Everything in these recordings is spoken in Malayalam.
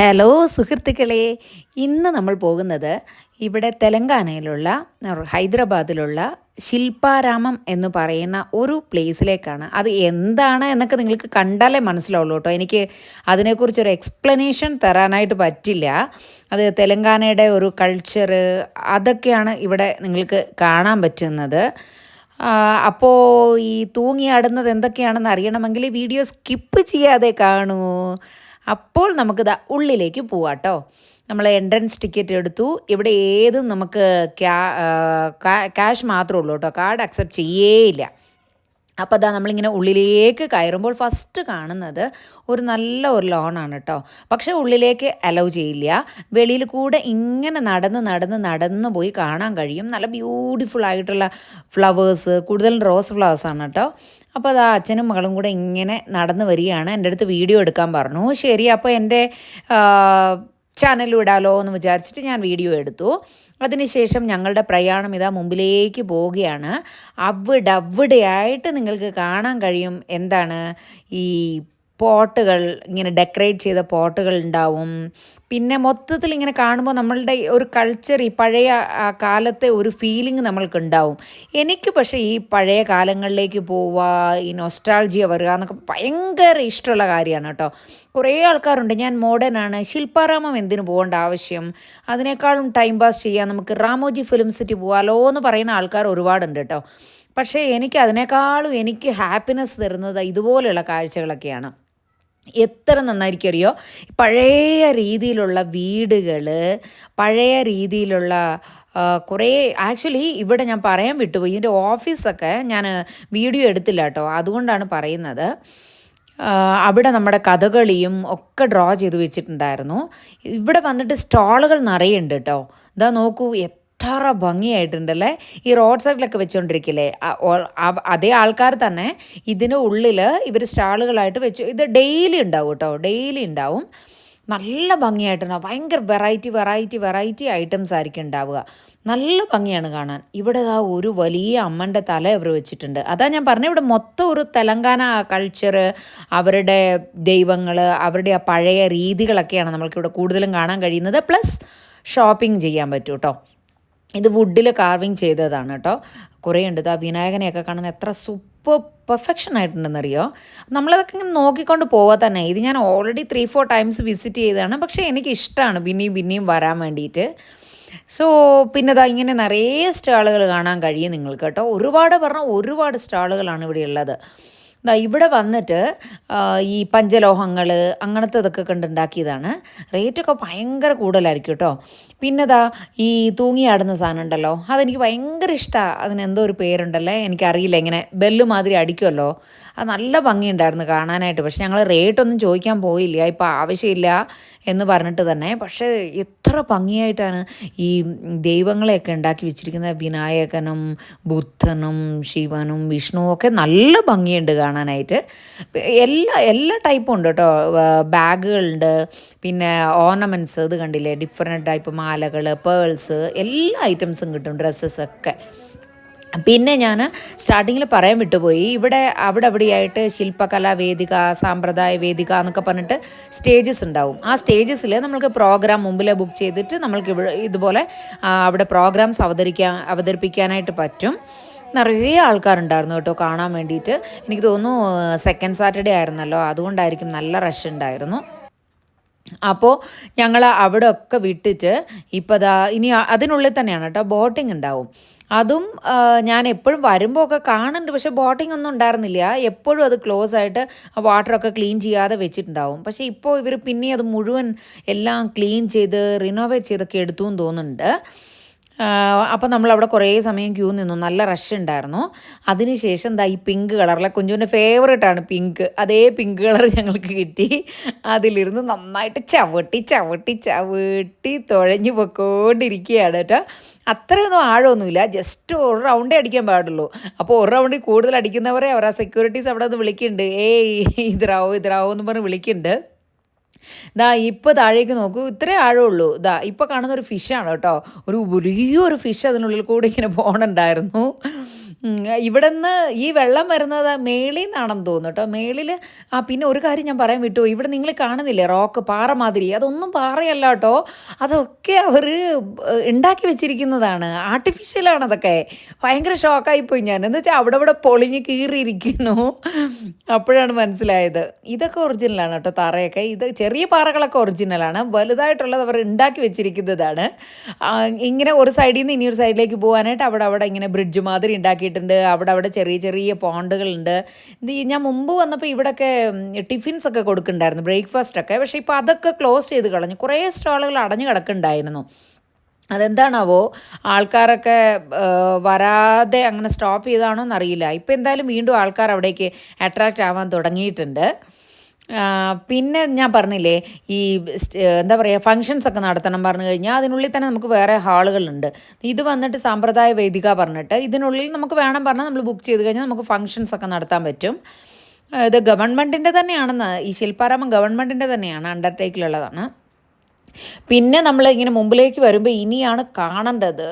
ഹലോ സുഹൃത്തുക്കളെ ഇന്ന് നമ്മൾ പോകുന്നത് ഇവിടെ തെലങ്കാനയിലുള്ള ഹൈദരാബാദിലുള്ള ശില്പാരാമം എന്ന് പറയുന്ന ഒരു പ്ലേസിലേക്കാണ്. അത് എന്താണ് എന്നൊക്കെ നിങ്ങൾക്ക് കണ്ടാലേ മനസ്സിലാവുള്ളൂ കേട്ടോ. എനിക്ക് അതിനെക്കുറിച്ചൊരു എക്സ്പ്ലനേഷൻ തരാനായിട്ട് പറ്റില്ല. അത് തെലങ്കാനയുടെ ഒരു കൾച്ചർ അതൊക്കെയാണ് ഇവിടെ നിങ്ങൾക്ക് കാണാൻ പറ്റുന്നത്. അപ്പോൾ ഈ തൂങ്ങിയാടുന്നത് എന്തൊക്കെയാണെന്ന് അറിയണമെങ്കിൽ വീഡിയോ സ്കിപ്പ് ചെയ്യാതെ കാണൂ. അപ്പോൾ നമുക്ക് ദാ ഉള്ളിലേക്ക് പോവാട്ടോ നമ്മൾ എൻട്രൻസ് ടിക്കറ്റ് എടുത്തു. ഇവിടെ ഏതും നമുക്ക് ക്യാഷ് മാത്രമേ ഉള്ളൂ കേട്ടോ കാർഡ് അക്സെപ്റ്റ് ചെയ്യേയില്ല. അപ്പോൾ അതാ നമ്മളിങ്ങനെ ഉള്ളിലേക്ക് കയറുമ്പോൾ ഫസ്റ്റ് കാണുന്നത് ഒരു നല്ല ഒരു ലോണാണ് കേട്ടോ പക്ഷേ ഉള്ളിലേക്ക് അലൗ ചെയ്യില്ല. വെളിയിൽ കൂടെ ഇങ്ങനെ നടന്ന് നടന്ന് നടന്ന് പോയി കാണാൻ കഴിയും. നല്ല ബ്യൂട്ടിഫുൾ ആയിട്ടുള്ള ഫ്ലവേഴ്സ് കൂടുതലും റോസ് ഫ്ലവേഴ്സാണ് കേട്ടോ അപ്പോൾ അതാ അച്ഛനും മകളും കൂടെ ഇങ്ങനെ നടന്നു വരികയാണ്. എന്റെ അടുത്ത് വീഡിയോ എടുക്കാൻ പറഞ്ഞു. ശരി. അപ്പോൾ എന്റെ ചാനലിൽ വിടാലോ എന്ന് വിചാരിച്ചിട്ട് ഞാൻ വീഡിയോ എടുത്തു. അതിനുശേഷം ഞങ്ങളുടെ പ്രയാണം ഇതാ മുമ്പിലേക്ക് പോവുകയാണ്. അവിടെ അവിടെയായിട്ട് നിങ്ങൾക്ക് കാണാൻ കഴിയും എന്താണ് ഈ പോട്ടുകൾ ഇങ്ങനെ ഡെക്കറേറ്റ് ചെയ്ത പോട്ടുകൾ ഉണ്ടാവും. പിന്നെ മൊത്തത്തിൽ ഇങ്ങനെ കാണുമ്പോൾ നമ്മളുടെ ഒരു കൾച്ചർ ഈ പഴയ കാലത്തെ ഒരു ഫീലിംഗ് നമ്മൾക്ക് ഉണ്ടാവും എനിക്ക് പക്ഷേ ഈ പഴയ കാലങ്ങളിലേക്ക് പോവുക ഈ നൊസ്റ്റാൾജിയ വരിക എന്നൊക്കെ ഭയങ്കര ഇഷ്ടമുള്ള കാര്യമാണ് കേട്ടോ. കുറേ ആൾക്കാരുണ്ട് ഞാൻ മോഡേൺ ആണ്. ശില്പാരാമം എന്തിനു പോകേണ്ട ആവശ്യം? അതിനേക്കാളും ടൈം പാസ് ചെയ്യാൻ നമുക്ക് റാമോജി ഫിലിം സിറ്റി പോകാമല്ലോ എന്ന് പറയുന്ന ആൾക്കാർ ഒരുപാടുണ്ട് കേട്ടോ. പക്ഷേ എനിക്ക് അതിനേക്കാളും എനിക്ക് ഹാപ്പിനെസ് തരുന്നത് ഇതുപോലെയുള്ള കാഴ്ചകളൊക്കെയാണ്. എത്ര നന്നായിരിക്കും അറിയോ പഴയ രീതിയിലുള്ള വീടുകൾ പഴയ രീതിയിലുള്ള കുറേ ആക്ച്വലി ഇവിടെ ഞാൻ പറയാൻ വിട്ടുപോയി. ഇതിന്റെ ഓഫീസൊക്കെ ഞാൻ വീഡിയോ എടുത്തില്ല കേട്ടോ അതുകൊണ്ടാണ് പറയുന്നത്. അവിടെ നമ്മുടെ കഥകളിയും ഒക്കെ ഡ്രോ ചെയ്ത് വെച്ചിട്ടുണ്ടായിരുന്നു. ഇവിടെ വന്നിട്ട് സ്റ്റാളുകൾ നിറയുണ്ട് കേട്ടോ ഇതാ നോക്കൂ എത്ര ഭംഗിയായിട്ടുണ്ടല്ലേ? ഈ റോഡ് സൈഡിലൊക്കെ വെച്ചുകൊണ്ടിരിക്കില്ലേ അതേ ആൾക്കാർ തന്നെ ഇതിന് ഉള്ളിൽ ഇവർ സ്റ്റാളുകളായിട്ട് വെച്ചു. ഇത് ഡെയിലി ഉണ്ടാവും കേട്ടോ. ഡെയിലി ഉണ്ടാവും. നല്ല ഭംഗിയായിട്ടുണ്ടാവും ഭയങ്കര വെറൈറ്റി വെറൈറ്റി വെറൈറ്റി ഐറ്റംസ് ആയിരിക്കും ഉണ്ടാവുക. നല്ല ഭംഗിയാണ് കാണാൻ. ഇവിടെ ആ ഒരു വലിയ അമ്മന്റെ തല ഇവർ വെച്ചിട്ടുണ്ട്. അതാ ഞാൻ പറഞ്ഞ ഇവിടെ മൊത്തം ഒരു തെലങ്കാന കൾച്ചർ അവരുടെ ദൈവങ്ങൾ അവരുടെ ആ പഴയ രീതികളൊക്കെയാണ് നമ്മൾക്കിവിടെ കൂടുതലും കാണാൻ കഴിയുന്നത്. പ്ലസ് ഷോപ്പിംഗ് ചെയ്യാൻ പറ്റും കേട്ടോ. ഇത് വുഡിൽ കാർവിങ് ചെയ്തതാണ് കേട്ടോ കുറേ ഉണ്ട്. ആ വിനായകനെയൊക്കെ കാണാൻ എത്ര സൂപ്പർ പെർഫെക്ഷൻ ആയിട്ടുണ്ടെന്നറിയോ? നമ്മളതൊക്കെ ഇങ്ങനെ നോക്കിക്കൊണ്ട് പോവാ തന്നെ. ഇത് ഞാൻ already three four times visit ചെയ്തതാണ്. പക്ഷേ എനിക്ക് ഇഷ്ടമാണ് പിന്നെയും പിന്നെയും വരാൻ വേണ്ടിയിട്ട് സോ പിന്നെ ഇതാ ഇങ്ങനെ നിറയെ സ്റ്റാളുകൾ കാണാൻ കഴിയും നിങ്ങൾക്ക് കേട്ടോ ഒരുപാട് പറഞ്ഞാൽ ഒരുപാട് സ്റ്റാളുകളാണ് ഇവിടെ ഉള്ളത്. ഇവിടെ വന്നിട്ട് ഈ പഞ്ചലോഹങ്ങൾ അങ്ങനത്തെ ഇതൊക്കെ കണ്ടുണ്ടാക്കിയതാണ് റേറ്റൊക്കെ ഭയങ്കര കൂടുതലായിരിക്കും കേട്ടോ. പിന്നെ ദാ ഈ തൂങ്ങിയാടുന്ന സാധനം ഉണ്ടല്ലോ അതെനിക്ക് ഭയങ്കര ഇഷ്ടമാണ് അതിനെന്തോ ഒരു പേരുണ്ടല്ലേ എനിക്കറിയില്ല ഇങ്ങനെ ബെല്ല് മാതിരി അടിക്കുമല്ലോ അത് നല്ല ഭംഗിയുണ്ടായിരുന്നു കാണാനായിട്ട്. പക്ഷെ ഞങ്ങൾ റേറ്റ് ഒന്നും ചോദിക്കാൻ പോയില്ല ഇപ്പോൾ ആവശ്യമില്ല. എന്ന് പറഞ്ഞിട്ട് തന്നെ. പക്ഷേ എത്ര ഭംഗിയായിട്ടാണ് ഈ ദൈവങ്ങളെയൊക്കെ ഉണ്ടാക്കി വെച്ചിരിക്കുന്ന വിനായകനും ബുദ്ധനും ശിവനും വിഷ്ണുവും ഒക്കെ നല്ല ഭംഗിയുണ്ട് കാണാനായിട്ട്. എല്ലാ എല്ലാ ടൈപ്പും ഉണ്ട് കേട്ടോ. ബാഗുകളുണ്ട്. പിന്നെ ഓർണമെന്റ്സ് ഇത് കണ്ടില്ലേ? ഡിഫറെന്റ് ടൈപ്പ് മാലകൾ പേൾസ് എല്ലാ ഐറ്റംസും കിട്ടും ഡ്രസ്സസൊക്കെ പിന്നെ ഞാൻ സ്റ്റാർട്ടിങ്ങിൽ പറയാൻ വിട്ടുപോയി. ഇവിടെ അവിടെ അവിടെയായിട്ട് ശില്പകലാ വേദിക സാമ്പ്രദായ വേദിക എന്നൊക്കെ പറഞ്ഞിട്ട് സ്റ്റേജസ് ഉണ്ടാവും. ആ സ്റ്റേജസിൽ നമ്മൾക്ക് പ്രോഗ്രാം മുമ്പിൽ ബുക്ക് ചെയ്തിട്ട് നമ്മൾക്ക് ഇവിടെ ഇതുപോലെ അവിടെ പ്രോഗ്രാംസ് അവതരിക്കാൻ അവതരിപ്പിക്കാനായിട്ട് പറ്റും. നിറയെ ആൾക്കാരുണ്ടായിരുന്നു കേട്ടോ കാണാൻ വേണ്ടിയിട്ട്. എനിക്ക് തോന്നുന്നു സെക്കൻഡ് സാറ്റർഡേ ആയിരുന്നല്ലോ. അതുകൊണ്ടായിരിക്കും നല്ല റഷ് ഉണ്ടായിരുന്നു. അപ്പോൾ ഞങ്ങൾ അവിടെ ഒക്കെ വിട്ടിട്ട് ഇപ്പോൾ ദാ ഇനി അതിനുള്ളിൽ തന്നെയാണ് കേട്ടോ ബോട്ടിംഗ് ഉണ്ടാവും. അതും ഞാൻ എപ്പോഴും വരുമ്പോൾ ഒക്കെ കാണുന്നുണ്ട്. പക്ഷേ ബോട്ടിംഗ് ഒന്നും ഉണ്ടായിരുന്നില്ല. എപ്പോഴും അത് ക്ലോസ് ആയിട്ട് വാട്ടറൊക്കെ ക്ലീൻ ചെയ്യാതെ വെച്ചിട്ടുണ്ടാവും. പക്ഷേ ഇപ്പോൾ ഇവർ പിന്നെ അത് മുഴുവൻ എല്ലാം ക്ലീൻ ചെയ്ത് റിനോവേറ്റ് ചെയ്തൊക്കെ എടുത്തു എന്ന് തോന്നുന്നുണ്ട്. അപ്പോൾ നമ്മളവിടെ കുറേ സമയം ക്യൂ നിന്നു. നല്ല റഷ് ഉണ്ടായിരുന്നു. അതിനുശേഷം എന്താ ഈ പിങ്ക് കളറിലെ കുഞ്ചുവിന്റെ ഫേവറേറ്റ് ആണ് പിങ്ക് അതേ പിങ്ക് കളർ ഞങ്ങൾക്ക് കിട്ടി. അതിലിരുന്ന് നന്നായിട്ട് ചവിട്ടി ചവിട്ടി ചവിട്ടി തുഴഞ്ഞു പൊക്കോണ്ടിരിക്കുകയാണ് കേട്ടോ. അത്രയൊന്നും ആഴമൊന്നുമില്ല. ജസ്റ്റ് ഒരു റൗണ്ടേ അടിക്കാൻ പാടുള്ളൂ. അപ്പോൾ ഒരു റൗണ്ടിൽ കൂടുതൽ അടിക്കുന്നവരെ അവർ ആ സെക്യൂരിറ്റീസ് അവിടെ നിന്ന് വിളിക്കുന്നുണ്ട്. ഏയ് ഇതിറാവോ ഇതിറാവോ എന്ന് പറഞ്ഞ് വിളിക്കുന്നുണ്ട്. ദാ ഇപ്പോൾ താഴേക്ക് നോക്കൂ. ഇത്രേ ആഴമുള്ളൂ. ദാ ഇപ്പോൾ കാണുന്ന ഒരു ഫിഷാണ് കേട്ടോ. ഒരു വലിയൊരു ഫിഷ് അതിനുള്ളിൽ കൂടെ ഇങ്ങനെ പോകണുണ്ടായിരുന്നു ഇവിടെ നിന്ന് ഈ വെള്ളം വരുന്നത് മേളിൽ നിന്നാണെന്ന് തോന്നുന്നു കേട്ടോ. മേളിൽ ആ പിന്നെ ഒരു കാര്യം ഞാൻ പറയാൻ വിട്ടു. ഇവിടെ നിങ്ങൾ കാണുന്നില്ലേ റോക്ക് പാറ മാതിരി. അതൊന്നും പാറയല്ല കേട്ടോ. അതൊക്കെ അവർ ഉണ്ടാക്കി വെച്ചിരിക്കുന്നതാണ്. ആർട്ടിഫിഷ്യലാണ് അതൊക്കെ. ഭയങ്കര ഷോക്കായിപ്പോയി ഞാൻ. എന്ന് വെച്ചാൽ അവിടെ ഇവിടെ പൊളിഞ്ഞ് കീറിയിരിക്കുന്നു. അപ്പോഴാണ് മനസ്സിലായത്. ഇതൊക്കെ ഒറിജിനലാണ് കേട്ടോ തറയൊക്കെ. ഇത് ചെറിയ പാറകളൊക്കെ ഒറിജിനലാണ് വലുതായിട്ടുള്ളത് അവർ ഉണ്ടാക്കി വെച്ചിരിക്കുന്നതാണ്. ഇങ്ങനെ ഒരു സൈഡിൽ നിന്ന് ഇനിയൊരു സൈഡിലേക്ക് പോകാനായിട്ട് അവിടെ അവിടെ ഇങ്ങനെ ബ്രിഡ്ജ് മാതിരി ഉണ്ടാക്കിയിട്ടുണ്ട് അവിടെ അവിടെ ചെറിയ ചെറിയ പോണ്ടുകളുണ്ട്. ഞാൻ മുമ്പ് വന്നപ്പോൾ ഇവിടെയൊക്കെ ടിഫിൻസ് ഒക്കെ കൊടുക്കുന്നുണ്ടായിരുന്നു ബ്രേക്ക്ഫാസ്റ്റ് ഒക്കെ. പക്ഷേ ഇപ്പോൾ അതൊക്കെ ക്ലോസ് ചെയ്ത് കളഞ്ഞു. കുറേ സ്റ്റാളുകൾ അടഞ്ഞു കിടക്കുന്നുണ്ടായിരുന്നു. അതെന്താണാവോ ആൾക്കാരൊക്കെ വരാതെ അങ്ങനെ സ്റ്റോപ്പ് ചെയ്താണോ എന്നറിയില്ല ഇപ്പോൾ എന്തായാലും വീണ്ടും ആൾക്കാർ അവിടേക്ക് അട്രാക്റ്റ് ആവാൻ തുടങ്ങിയിട്ടുണ്ട്. പിന്നെ ഞാൻ പറഞ്ഞില്ലേ ഈ എന്താ പറയുക ഫങ്ഷൻസ് ഒക്കെ നടത്തണം പറഞ്ഞു കഴിഞ്ഞാൽ അതിനുള്ളിൽ തന്നെ നമുക്ക് വേറെ ഹാളുകളുണ്ട്. ഇത് വന്നിട്ട് സാമ്പ്രദായ വേദിക പറഞ്ഞിട്ട് ഇതിനുള്ളിൽ നമുക്ക് വേണം പറഞ്ഞാൽ നമ്മൾ ബുക്ക് ചെയ്ത് കഴിഞ്ഞാൽ നമുക്ക് ഫങ്ഷൻസ് ഒക്കെ നടത്താൻ പറ്റും. ഇത് ഗവൺമെന്റിന്റെ തന്നെയാണെന്ന് ഈ ശില്പാരാമം ഗവൺമെന്റിന്റെ തന്നെയാണ് അണ്ടർടേക്കിലുള്ളതാണ് പിന്നെ നമ്മൾ ഇങ്ങനെ മുമ്പിലേക്ക് വരുമ്പോൾ ഇനിയാണ് കാണേണ്ടത്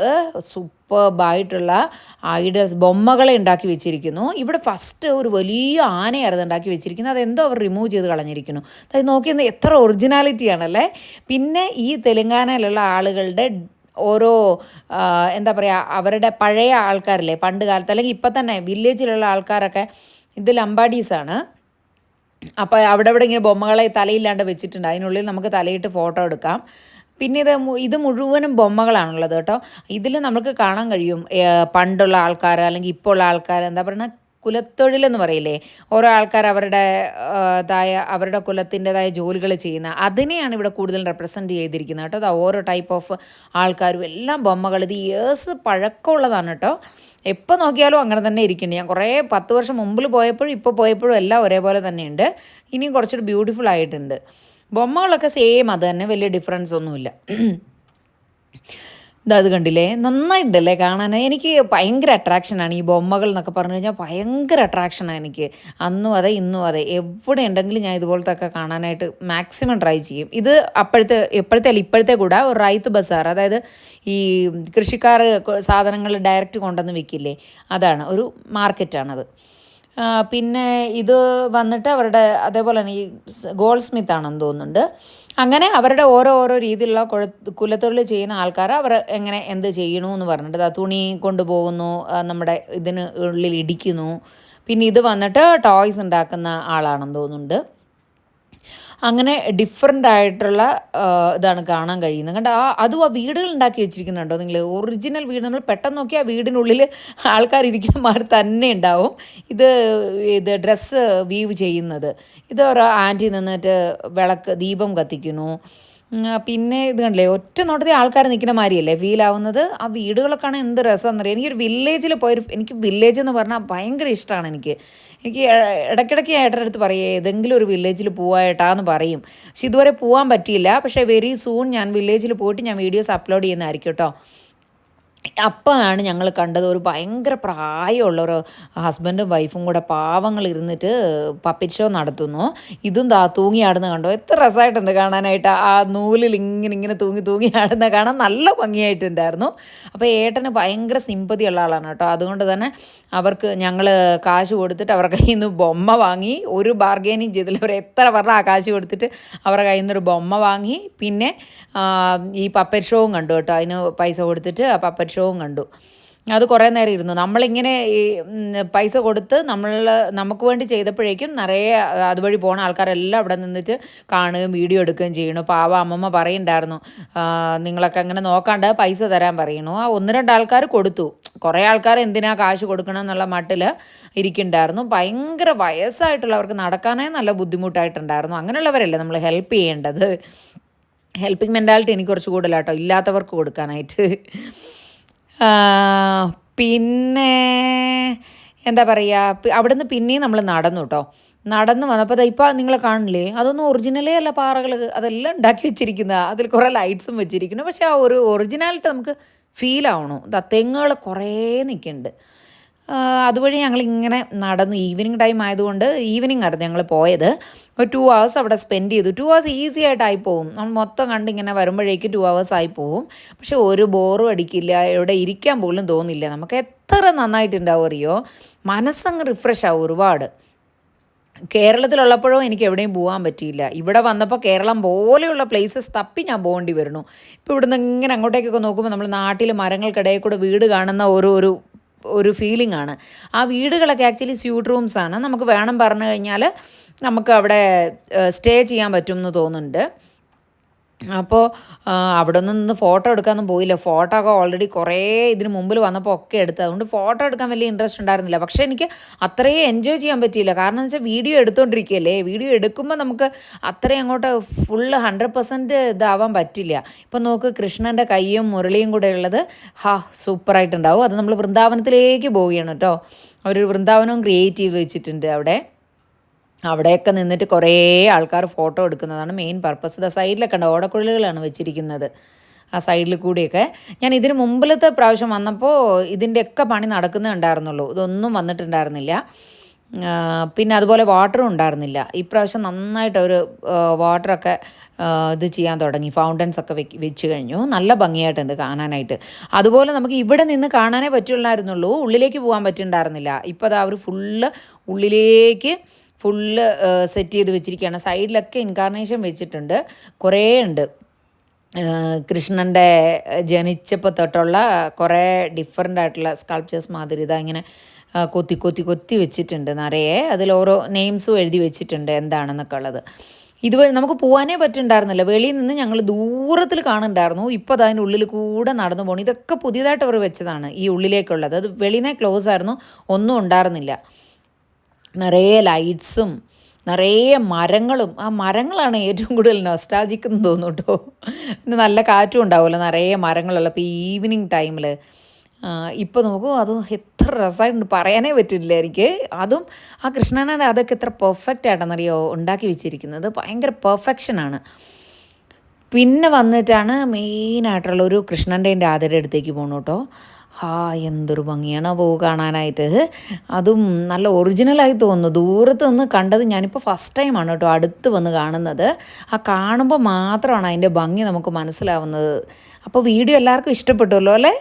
സൂപ്പർബായിട്ടുള്ള ഐഡൽസ് ബൊമ്മകളെ ഉണ്ടാക്കി വെച്ചിരിക്കുന്നു. ഇവിടെ ഫസ്റ്റ് ഒരു വലിയ ആനയായിരുന്നു ഉണ്ടാക്കി വെച്ചിരിക്കുന്നത്. അതെന്തോ അവർ റിമൂവ് ചെയ്ത് കളഞ്ഞിരിക്കുന്നു. അത് നോക്കിയത് എത്ര ഒറിജിനാലിറ്റിയാണല്ലേ പിന്നെ ഈ തെലുങ്കാനയിലുള്ള ആളുകളുടെ ഓരോ എന്താ പറയുക അവരുടെ പഴയ ആൾക്കാരില്ലേ പണ്ട് കാലത്ത് അല്ലെങ്കിൽ ഇപ്പം തന്നെ വില്ലേജിലുള്ള ആൾക്കാരൊക്കെ ഇത് ലംബാഡീസാണ് അപ്പോൾ അവിടെ ഇവിടെ ഇങ്ങനെ ബൊമ്മകളെ തലയില്ലാണ്ട് വെച്ചിട്ടുണ്ട്. അതിനുള്ളിൽ നമുക്ക് തലയിട്ട് ഫോട്ടോ എടുക്കാം. പിന്നെ ഇത് ഇത് മുഴുവനും ബൊമ്മകളാണുള്ളത് കേട്ടോ. ഇതിൽ നമുക്ക് കാണാൻ കഴിയും പണ്ടുള്ള ആൾക്കാർ അല്ലെങ്കിൽ ഇപ്പോൾ ഉള്ള ആൾക്കാർ എന്താ പറയുക കുലത്തൊഴിലെന്ന് പറയില്ലേ? ഓരോ ആൾക്കാർ അവരുടെ ഇതായ തായ അവരുടെ കുലത്തിന്റെതായ ജോലികൾ ചെയ്യുന്ന അതിനെയാണ് ഇവിടെ കൂടുതൽ റെപ്രസെന്റ് ചെയ്തിരിക്കുന്നത് കേട്ടോ. ഓരോ ടൈപ്പ് ഓഫ് ആൾക്കാരും എല്ലാം ബൊമ്മകൾ. ഇത് ഇയേഴ്സ് പഴക്കമുള്ളതാണ് കേട്ടോ. എപ്പോൾ നോക്കിയാലും അങ്ങനെ തന്നെ ഇരിക്കുന്നുണ്ട് ഞാൻ കുറേ പത്ത് വർഷം മുമ്പിൽ പോയപ്പോഴും ഇപ്പോൾ പോയപ്പോഴും എല്ലാം ഒരേപോലെ തന്നെയുണ്ട്. ഇനിയും കുറച്ചൊരു ബ്യൂട്ടിഫുൾ ആയിട്ടുണ്ട്. ബൊമ്മകളൊക്കെ സെയിം അത് തന്നെ വലിയ ഡിഫറൻസ് ഒന്നുമില്ല. ഇതാ അത് കണ്ടില്ലേ? നന്നായിട്ടുണ്ടല്ലേ കാണാൻ? എനിക്ക് ഭയങ്കര അട്രാക്ഷനാണ് ഈ ബൊമ്മകൾ എന്നൊക്കെ പറഞ്ഞു കഴിഞ്ഞാൽ ഭയങ്കര അട്രാക്ഷനാണ് എനിക്ക്. അന്നും അതെ ഇന്നും അതെ. എവിടെ ഉണ്ടെങ്കിലും ഞാൻ ഇതുപോലത്തെ ഒക്കെ കാണാനായിട്ട് മാക്സിമം ട്രൈ ചെയ്യും. ഇത് അപ്പോഴത്തെ എപ്പോഴത്തെ അല്ല ഇപ്പോഴത്തെ കൂടെ ഒരു റൈത്ത് ബസാർ. അതായത് ഈ കൃഷിക്കാർ സാധനങ്ങൾ ഡയറക്റ്റ് കൊണ്ടുവന്ന് വിൽക്കില്ലേ അതാണ്. ഒരു മാർക്കറ്റാണത് പിന്നെ ഇത് വന്നിട്ട് അവരുടെ അതേപോലെ തന്നെ ഈ ഗോൾ സ്മിത്ത് ആണെന്ന് തോന്നുന്നുണ്ട്. അങ്ങനെ അവരുടെ ഓരോ ഓരോ രീതിയിലുള്ള കുഴ കുലത്തൊഴിൽ ചെയ്യുന്ന ആൾക്കാർ അവർ എങ്ങനെ എന്ത് ചെയ്യണു എന്ന് പറഞ്ഞിട്ട് തുണി കൊണ്ടുപോകുന്നു നമ്മുടെ ഇതിന് ഉള്ളിൽ ഇടിക്കുന്നു. പിന്നെ ഇത് വന്നിട്ട് ടോയ്സ് ഉണ്ടാക്കുന്ന ആളാണെന്ന് തോന്നുന്നുണ്ട്. അങ്ങനെ ഡിഫറെന്റ് ആയിട്ടുള്ള ഇതാണ് കാണാൻ കഴിയുന്നത്. കണ്ട ആ അതും ആ വീടുകൾ ഉണ്ടാക്കി വെച്ചിരിക്കുന്നുണ്ടോ നിങ്ങൾ ഒറിജിനൽ വീട് നമ്മൾ പെട്ടെന്ന് നോക്കിയാൽ വീടിനുള്ളിൽ ആൾക്കാർ ഇരിക്കുന്ന മാതിരി തന്നെ ഉണ്ടാവും. ഇത് ഇത് ഡ്രസ്സ് വീവ് ചെയ്യുന്നത്. ഇത് ഒരു ആന്റി നിന്നിട്ട് വിളക്ക് ദീപം കത്തിക്കുന്നു. പിന്നെ ഇത് കണ്ടില്ലേ ഒറ്റ നോട്ടത്തിൽ ആൾക്കാർ നിൽക്കുന്ന മാതിരിയല്ലേ ഫീൽ ആവുന്നത്? ആ വീടുകളൊക്കെ ആണ് എന്ത് രസമെന്നറിയാം? എനിക്കൊരു വില്ലേജിൽ പോയൊരു എനിക്ക് വില്ലേജ് എന്ന് പറഞ്ഞാൽ ഭയങ്കര ഇഷ്ടമാണ് എനിക്ക്. എനിക്ക് ഇടയ്ക്കിടയ്ക്ക് ഏട്ടന്റെ അടുത്ത് പറയുക ഏതെങ്കിലും ഒരു വില്ലേജിൽ പോവായിട്ടാന്ന് പറയും. പക്ഷെ ഇതുവരെ പോകാൻ പറ്റിയില്ല. പക്ഷേ വെരി സൂൺ ഞാൻ വില്ലേജിൽ പോയിട്ട് ഞാൻ വീഡിയോസ് അപ്ലോഡ് ചെയ്യുന്നതായിരിക്കും കേട്ടോ. അപ്പോഴാണ് ഞങ്ങൾ കണ്ടത് ഒരു ഭയങ്കര പ്രായമുള്ള ഒരു ഹസ്ബൻഡും വൈഫും കൂടെ പാവങ്ങൾ ഇരുന്നിട്ട് പപ്പിറ്റ് ഷോ നടത്തുന്നു. ഇതും താ തൂങ്ങി ആടുന്ന കണ്ടോ? എത്ര രസമായിട്ടുണ്ട് കാണാനായിട്ട്. ആ നൂലിൽ ഇങ്ങനെ ഇങ്ങനെ തൂങ്ങി തൂങ്ങി ആടുന്ന കാണാൻ നല്ല ഭംഗിയായിട്ടുണ്ടായിരുന്നു. അപ്പോൾ ഏട്ടന് ഭയങ്കര സിമ്പതി ഉള്ള ആളാണ് കേട്ടോ. അതുകൊണ്ട് തന്നെ അവർക്ക് ഞങ്ങൾ കാശ് കൊടുത്തിട്ട് അവരുടെ കയ്യിൽ നിന്ന് ബൊമ്മ വാങ്ങി ഒരു ബാർഗെയിനിങ് ചെയ്തില്ല. അവർ എത്ര പറഞ്ഞാൽ ആ കാശ് കൊടുത്തിട്ട് അവരുടെ കയ്യിൽ നിന്നൊരു ബൊമ്മ വാങ്ങി. പിന്നെ ഈ പപ്പറ്റ് ഷോവും കണ്ടു കേട്ടോ. അതിന് പൈസ കൊടുത്തിട്ട് ആ പപ്പറ്റ് ഷോവും കണ്ടു. അത് കുറേ നേരം ഇരുന്നു. നമ്മളിങ്ങനെ ഈ പൈസ കൊടുത്ത് നമ്മൾ നമുക്ക് വേണ്ടി ചെയ്തപ്പോഴേക്കും നിറയെ അതുവഴി പോണ ആൾക്കാരെല്ലാം അവിടെ നിന്നിട്ട് കാണുകയും വീഡിയോ എടുക്കുകയും ചെയ്യണു പാവ അമ്മമ്മ പറയുണ്ടായിരുന്നു "ആ, നിങ്ങളൊക്കെ അങ്ങനെ നോക്കാണ്ട് പൈസ തരാൻ പറയണു ആ ഒന്ന് രണ്ട് ആൾക്കാർ കൊടുത്തു. കുറേ ആൾക്കാർ എന്തിനാ കാശ് കൊടുക്കണം എന്നുള്ള മട്ടിൽ ഇരിക്കുന്നുണ്ടായിരുന്നു. ഭയങ്കര വയസ്സായിട്ടുള്ളവർക്ക് നടക്കാനേ നല്ല ബുദ്ധിമുട്ടായിട്ടുണ്ടായിരുന്നു. അങ്ങനെയുള്ളവരല്ലേ നമ്മൾ ഹെൽപ്പ് ചെയ്യേണ്ടത്? ഹെൽപ്പിംഗ് മെന്റാലിറ്റി എനിക്ക് കുറച്ച് കൂടുതലാട്ടോ. ഇല്ലാത്തവർക്ക് കൊടുക്കാനായിട്ട്. പിന്നെ എന്താ പറയുക അവിടുന്ന് പിന്നെയും നമ്മൾ നടന്നു കേട്ടോ നടന്നു വന്നപ്പോൾ ഇപ്പോൾ നിങ്ങൾ കാണില്ലേ അതൊന്നും ഒറിജിനലേ അല്ല പാറകൾ അതെല്ലാം ഉണ്ടാക്കി വെച്ചിരിക്കുന്ന. അതിൽ കുറേ ലൈറ്റ്സും വെച്ചിരിക്കുന്നു. പക്ഷേ ആ ഒരു ഒറിജിനാലിറ്റി നമുക്ക് ഫീൽ ആവണു. തെങ്ങുകൾ കുറേ നിൽക്കുന്നുണ്ട് അതുവഴി ഞങ്ങൾ ഇങ്ങനെ നടന്നു. ഈവനിങ് ടൈം ആയതുകൊണ്ട് ഈവനിങ് ആയിരുന്നു ഞങ്ങൾ പോയത്. ഒരു ടു ഹവേഴ്സ് അവിടെ സ്പെൻഡ് ചെയ്തു. ടു ഹവേഴ്സ് ഈസി ആയിട്ടായി പോകും നമ്മൾ മൊത്തം കണ്ട് ഇങ്ങനെ വരുമ്പോഴേക്ക് ടു ഹവേഴ്സ് ആയി പോകും പക്ഷെ ഒരു ബോറും അടിക്കില്ല. ഇവിടെ ഇരിക്കാൻ പോലും തോന്നില്ല. നമുക്ക് എത്ര നന്നായിട്ടുണ്ടാവും അറിയോ? മനസ്സങ്ങ് റിഫ്രഷ് ആവും ഒരുപാട്. കേരളത്തിലുള്ളപ്പോഴും എനിക്ക് എവിടെയും പോകാൻ പറ്റിയില്ല. ഇവിടെ വന്നപ്പോൾ കേരളം പോലെയുള്ള പ്ലേസസ് തപ്പി ഞാൻ പോകേണ്ടി വരുന്നു. ഇപ്പോൾ ഇവിടുന്ന് ഇങ്ങനെ അങ്ങോട്ടേക്കൊക്കെ നോക്കുമ്പോൾ നമ്മൾ നാട്ടിൽ മരങ്ങൾക്കിടയിൽ കൂടെ വീട് കാണുന്ന ഓരോ ഒരു ഒരു ഫീലിംഗ് ആണ്. ആ വീടുകളൊക്കെ ആക്ച്വലി സ്യൂട്ട് റൂംസ് ആണ്. നമുക്ക് വേണം പറഞ്ഞു കഴിഞ്ഞാൽ നമുക്ക് അവിടെ സ്റ്റേ ചെയ്യാൻ പറ്റും എന്ന് തോന്നുന്നുണ്ട്. അപ്പോൾ അവിടെ നിന്ന് ഫോട്ടോ എടുക്കാനൊന്നും പോയില്ല. ഫോട്ടോ ഒക്കെ ഓൾറെഡി കുറേ ഇതിന് മുമ്പിൽ വന്നപ്പോൾ ഒക്കെ എടുത്തത്. അതുകൊണ്ട് ഫോട്ടോ എടുക്കാൻ വലിയ ഇൻട്രസ്റ്റ് ഉണ്ടായിരുന്നില്ല. പക്ഷേ എനിക്ക് അത്രയും എൻജോയ് ചെയ്യാൻ പറ്റിയില്ല. കാരണം എന്ന് വെച്ചാൽ വീഡിയോ എടുത്തുകൊണ്ടിരിക്കുകയല്ലേ വീഡിയോ എടുക്കുമ്പോൾ നമുക്ക് അത്രയും അങ്ങോട്ട് ഫുള്ള് ഹൺഡ്രഡ് പെർസെന്റ് ഇതാവാൻ പറ്റില്ല. ഇപ്പം നോക്ക് കൃഷ്ണന്റെ കൈയും മുരളിയും കൂടെ ഉള്ളത് ഹാ സൂപ്പറായിട്ടുണ്ടാവും അത് നമ്മൾ വൃന്ദാവനത്തിലേക്ക് പോവുകയാണ് കേട്ടോ. അവർ വൃന്ദാവനവും ക്രിയേറ്റ് ചെയ്ത് വെച്ചിട്ടുണ്ട് അവിടെ. അവിടെയൊക്കെ നിന്നിട്ട് കുറേ ആൾക്കാർ ഫോട്ടോ എടുക്കുന്നതാണ് മെയിൻ പർപ്പസ്. ഇതാ സൈഡിലൊക്കെ ഉണ്ട് ഓടക്കുഴലുകളാണ് വെച്ചിരിക്കുന്നത്. ആ സൈഡിൽ കൂടിയൊക്കെ. ഞാൻ ഇതിന് മുമ്പിലത്തെ പ്രാവശ്യം വന്നപ്പോൾ ഇതിന്റെയൊക്കെ പണി നടക്കുന്നേ ഉണ്ടായിരുന്നുള്ളൂ. ഇതൊന്നും വന്നിട്ടുണ്ടായിരുന്നില്ല. പിന്നെ അതുപോലെ വാട്ടറും ഉണ്ടായിരുന്നില്ല. ഇപ്രാവശ്യം നന്നായിട്ട് ഒരു വാട്ടറൊക്കെ ഇത് ചെയ്യാൻ തുടങ്ങി. ഫൗണ്ടൻസ് ഒക്കെ വെച്ച് കഴിഞ്ഞു. നല്ല ഭംഗിയായിട്ടുണ്ട് കാണാനായിട്ട്. അതുപോലെ നമുക്ക് ഇവിടെ നിന്ന് കാണാനേ പറ്റുള്ളായിരുന്നുള്ളൂ. ഉള്ളിലേക്ക് പോകാൻ പറ്റുന്നുണ്ടായിരുന്നില്ല ഇപ്പോൾ അതാ അവർ ഫുള്ള് ഉള്ളിലേക്ക് ഫുള്ള് സെറ്റ് ചെയ്ത് വെച്ചിരിക്കുകയാണ്. സൈഡിലൊക്കെ ഇൻകാർണേഷൻ വെച്ചിട്ടുണ്ട്. കുറേ ഉണ്ട്. കൃഷ്ണന്റെ ജനിച്ചപ്പോൾ തൊട്ടുള്ള കുറേ ഡിഫറെന്റ് ആയിട്ടുള്ള സ്കൾപ്ചേഴ്സ് മാതിരി ഇതാ ഇങ്ങനെ കൊത്തി കൊത്തി കൊത്തി വെച്ചിട്ടുണ്ട് നിറയെ. അതിൽ ഓരോ നെയിംസും എഴുതി വെച്ചിട്ടുണ്ട് എന്താണെന്നൊക്കെ ഉള്ളത്. ഇതുവഴി നമുക്ക് പോകാനേ പറ്റുന്നുണ്ടായിരുന്നില്ല വെളിയിൽ നിന്ന് ഞങ്ങൾ ദൂരത്തിൽ കാണുന്നുണ്ടായിരുന്നു ഇപ്പോൾ അത് അതിന്റെ ഉള്ളിൽ കൂടെ നടന്നു പോകണം ഇതൊക്കെ പുതിയതായിട്ട് അവർ വെച്ചതാണ് ഈ ഉള്ളിലേക്കുള്ളത്. അത് വെളിയിൽ ക്ലോസ് ആയിരുന്നു. ഒന്നും ഉണ്ടായിരുന്നില്ല. നിറയെ ലൈറ്റ്സും നിറയെ മരങ്ങളും. ആ മരങ്ങളാണ് ഏറ്റവും കൂടുതൽ നൊസ്റ്റാജിക് എന്ന് തോന്നുന്നു കേട്ടോ പിന്നെ നല്ല കാറ്റും ഉണ്ടാവുമല്ലോ നിറയെ മരങ്ങളുള്ള ഈ ഈവനിങ് ടൈമിൽ ഇപ്പോൾ നോക്കൂ അത് എത്ര രസമായിട്ടുണ്ട്. പറയാനേ പറ്റില്ല എനിക്ക്. അതും ആ കൃഷ്ണനെ അതൊക്കെ എത്ര പെർഫെക്റ്റ് ആയിട്ടാണെന്നറിയോ ഉണ്ടാക്കി വെച്ചിരിക്കുന്നത്. ഭയങ്കര പെർഫെക്ഷനാണ് പിന്നെ വന്നിട്ടാണ് മെയിനായിട്ടുള്ള ഒരു കൃഷ്ണന്റെ ആതിര അടുത്തേക്ക് പോകണം കേട്ടോ ഹാ എന്തൊരു ഭംഗിയാണ് പൂ കാണാനായിട്ട്. അതും നല്ല ഒറിജിനലായി തോന്നുന്നു. ദൂരത്ത് നിന്ന് കണ്ടത് ഞാനിപ്പോൾ ഫസ്റ്റ് ടൈമാണ് കേട്ടോ അടുത്ത് വന്ന് കാണുന്നത്. ആ കാണുമ്പോൾ മാത്രമാണ് അതിന്റെ ഭംഗി നമുക്ക് മനസ്സിലാവുന്നത്. അപ്പോൾ വീഡിയോ എല്ലാവർക്കും ഇഷ്ടപ്പെട്ടുമല്ലോ അല്ലേ?